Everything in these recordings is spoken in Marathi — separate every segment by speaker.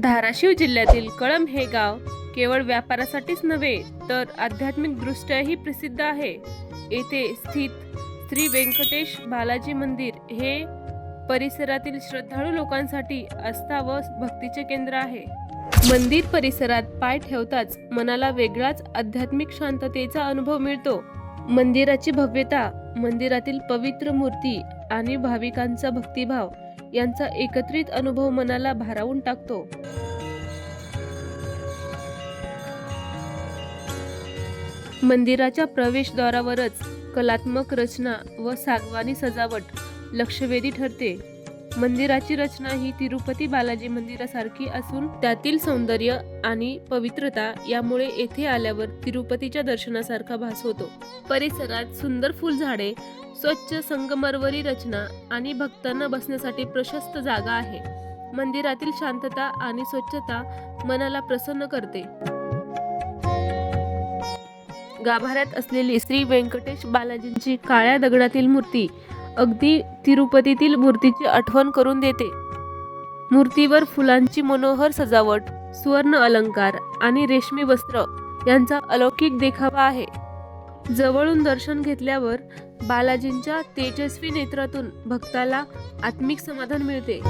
Speaker 1: धाराशिव जिल्ह्यातील कळंब हे गाव केवळ व्यापारासाठीच नव्हे तर आध्यात्मिकदृष्ट्याही प्रसिद्ध आहे. येथे स्थित श्री व्यंकटेश बालाजी मंदिर हे परिसरातील श्रद्धाळू लोकांसाठी आस्था व भक्तीचे केंद्र आहे. मंदिर परिसरात पाय ठेवताच मनाला वेगळाच आध्यात्मिक शांततेचा अनुभव मिळतो. मंदिराची भव्यता मंदिरातील पवित्र मूर्ती आणि भाविकांचा भक्तिभाव यांचा एकत्रित अनुभव मनाला भारावून टाकतो. मंदिराच्या प्रवेशद्वारावरच कलात्मक रचना व सागवानी सजावट लक्षवेधी ठरते. मंदिराची रचना ही तिरुपती बालाजी मंदिरासारखी असून त्यातील सौंदर्य आणि पवित्रता यामुळे येथे आल्यावर तिरुपतीच्या दर्शनासारखा भास होतो. परिसरात सुंदर फुलझाडे स्वच्छ संगमरवरी रचना आणि भक्तांना बसण्यासाठी प्रशस्त जागा आहे. मंदिरातील शांतता आणि स्वच्छता मनाला प्रसन्न करते. गाभाऱ्यात असलेली श्री व्यंकटेश बालाजींची काळ्या दगडातील मूर्ती अगदी तिरुपतीतील मूर्तीची आठवण करून देते. मूर्तीवर फुलांची मनोहर सजावट सुवर्ण अलंकार आणि रेशमी वस्त्र यांचा अलौकिक देखावा आहे. जवळून दर्शन घेतल्यावर बालाजींच्या तेजस्वी नेत्रातून भक्ताला आत्मिक समाधान मिळते.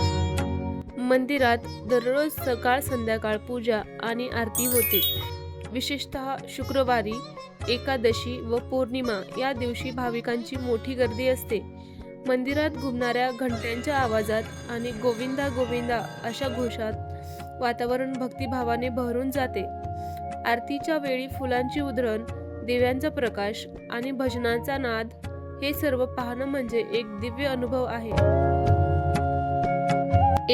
Speaker 1: मंदिरात दररोज सकाळ संध्याकाळ पूजा आणि आरती होते. विशेषतः शुक्रवारी एकादशी व पौर्णिमा या दिवशी भाविकांची मोठी गर्दी असते. मंदिरात घुमणाऱ्या घंट्यांच्या आवाजात आणि गोविंदा गोविंदा अशा घोषात वातावरण भक्तिभावाने भरून जाते. आरतीच्या वेळी फुलांची उधळण दिव्यांचा प्रकाश आणि भजनाचा नाद हे सर्व पाहणं म्हणजे एक दिव्य अनुभव आहे.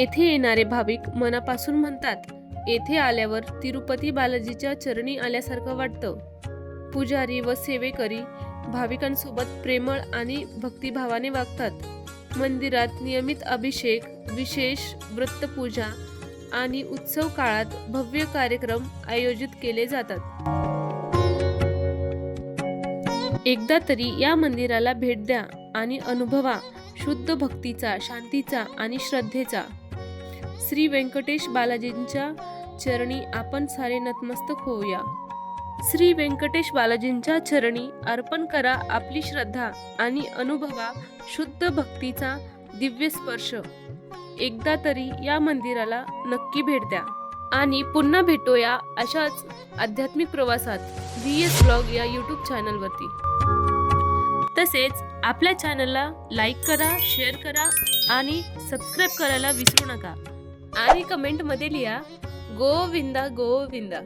Speaker 1: येथे येणारे भाविक मनापासून म्हणतात येथे आल्यावर तिरुपती बालाजीच्या चरणी आल्यासारखं वाटतं. पुजारी व सेवेकरी भाविकांसोबत प्रेमळ आणि भक्तिभावाने वागतात. मंदिरात नियमित अभिषेक विशेष व्रतपूजा आणि उत्सव काळात भव्य कार्यक्रम आयोजित केले जातात. एकदा तरी या मंदिराला भेट द्या आणि अनुभवा शुद्ध भक्तीचा शांतीचा आणि श्रद्धेचा. श्री व्यंकटेश बालाजींच्या चरणी आपण सारे नतमस्तक होऊया. श्री व्यंकटेश बालाजींच्या चरणी अर्पण करा आपली श्रद्धा आणि अनुभवा शुद्ध भक्तीचा दिव्य स्पर्श. एकदा तरी या मंदिराला नक्की भेट द्या. आणि पुन्हा भेटूया अशाच आध्यात्मिक प्रवासात व्ही एस ब्लॉग या यूट्यूब चॅनलवरती तसेच आपल्या चॅनलला लाईक करा शेअर करा आणि सबस्क्राईब करायला विसरू नका. आणि कमेंटमध्ये लिहा गोविंदा गोविंदा.